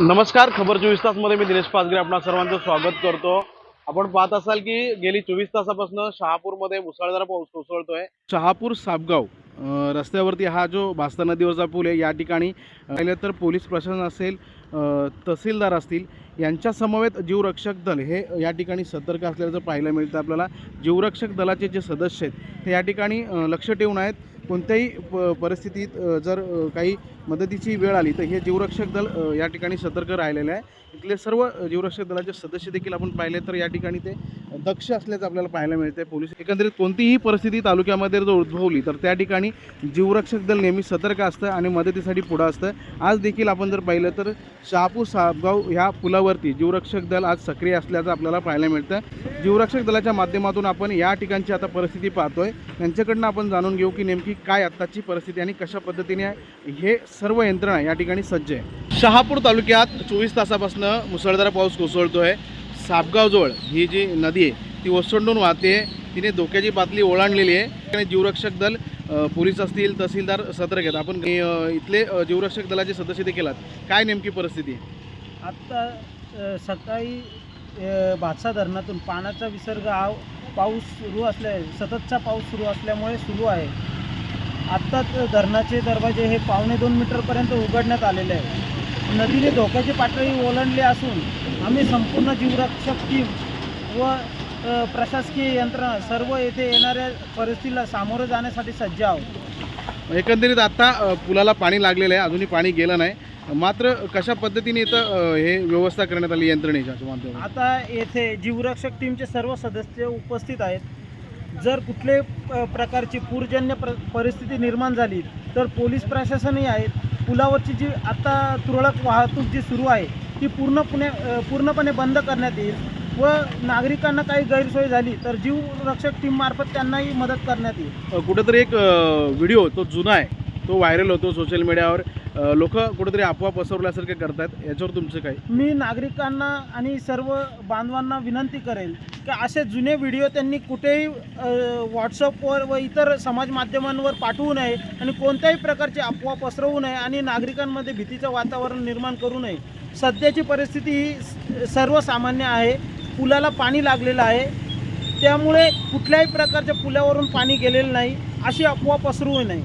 नमस्कार खबर चोवीस तासमध्ये मी दिनेश पाचगरे आपणा सर्वांचं स्वागत करतो. आपण पाहत असाल की गेली चोवीस तासापासून शहापूरमध्ये मुसळधार पाऊस कोसळतोय. शहापूर सापगाव रस्त्यावरती हा जो भास्ता नदीवरचा पूल आहे या ठिकाणी अं, पाहिलं तर पोलीस प्रशासन असेल तहसीलदार असतील यांच्या समवेत जीवरक्षक दल हे या ठिकाणी सतर्क असल्याचं पाहायला मिळतं आपल्याला. जीवरक्षक दलाचे जे सदस्य आहेत ते या ठिकाणी लक्ष ठेवून आहेत. कोणत्याही प परिस्थितीत जर काही मदतीची वेळ आली तर हे जीवरक्षक दल या ठिकाणी सतर्क राहिलेले आहे. इथले सर्व जीवरक्षक दलाचे सदस्य देखील आपण पाहिले तर या ठिकाणी ते दक्ष असल्याचं आपल्याला पाहायला मिळते पोलीस एकंदरीत कोणतीही परिस्थिती तालुक्यामध्ये जर उद्भवली तर त्या ठिकाणी जीवरक्षक दल नेहमी सतर्क असतं आणि मदतीसाठी पुढं असतं. आज देखील आपण जर पाहिलं तर शहापूर साबगाव ह्या पुलावरती जीवरक्षक दल आज सक्रिय असल्याचं आपल्याला पाहायला मिळतं. जीवरक्षक दलाच्या माध्यमातून आपण या ठिकाणची आता परिस्थिती पाहतोय. त्यांच्याकडनं आपण जाणून घेऊ की नेमकी काय आत्ताची परिस्थिती आणि कशा पद्धतीने हे सर्व यंत्रणा या ठिकाणी सज्ज आहे. शहापूर तालुक्यात चोवीस तासापासून मुसळधार पाऊस कोसळतो आहे सापगावजवळ ही जी नदी आहे ती ओसंडून वाहते. तिने धोक्याची पातळी ओलांडलेली आहे. आणि जीवरक्षक दल पोलीस असतील तहसीलदार सतर्क आहेत. आपण इथले जीवरक्षक दलाचे सदस्य देखील आहात. काय नेमकी परिस्थिती आत्ता सकाळी भातसा धरणातून पाण्याचा विसर्ग हा पाऊस सुरू असल्या सततचा पाऊस सुरू असल्यामुळे सुरू आहे. आत्ताच धरणाचे दरवाजे हे पावणे दोन मीटरपर्यंत उघडण्यात आलेले आहे नदीने धोक्याची पातळी ओलांडली असून आम्ही संपूर्ण जीवरक्षक टीम व प्रशासकीय यंत्रणा सर्व येथे येणाऱ्या परिस्थितीला सामोरं जाण्यासाठी सज्ज आहोत. एकंदरीत आता अ, पुलाला पाणी लागलेलं आहे. अजूनही पाणी गेलं नाही. मात्र कशा पद्धतीने इथं हे व्यवस्था करण्यात आली यंत्रणेच्या माध्यमातून? आता येथे जीवरक्षक टीमचे सर्व सदस्य उपस्थित आहेत. जर कुठल्याही प- प्रकारची पूरजन्य प्र परिस्थिती निर्माण झाली तर पोलीस प्रशासनही आहेत. पुलावरची जी आता तुरळक वाहतूक जी सुरू आहे ती पूर्णपणे पूर्णपणे बंद करण्यात येईल व नागरिकांना काही गैरसोय झाली तर जीवरक्षक टीममार्फत त्यांनाही मदत करण्यात येईल. कुठेतरी एक व्हिडिओ तो जुना आहे तो व्हायरल होतो सोशल मीडियावर लोक कुठेतरी अफवा पसरवल्यासारखे करतात याच्यावर तुमचं काय? मी नागरिकांना आणि सर्व बांधवांना विनंती करेल की असे जुने व्हिडिओ त्यांनी कुठेही व्हॉट्सअपवर व इतर समाज माध्यमांवर पाठवू नये आणि कोणत्याही प्रकारची अफवा पसरवू नये आणि नागरिकांमध्ये भीतीचं वातावरण निर्माण करू नये. सध्याची परिस्थिती ही सर्वसामान्य आहे. पुलाला पाणी लागलेलं आहे. त्यामुळे कुठल्याही प्रकारच्या पुलावरून पाणी गेलेलं नाही. अशी अफवा पसरू नये.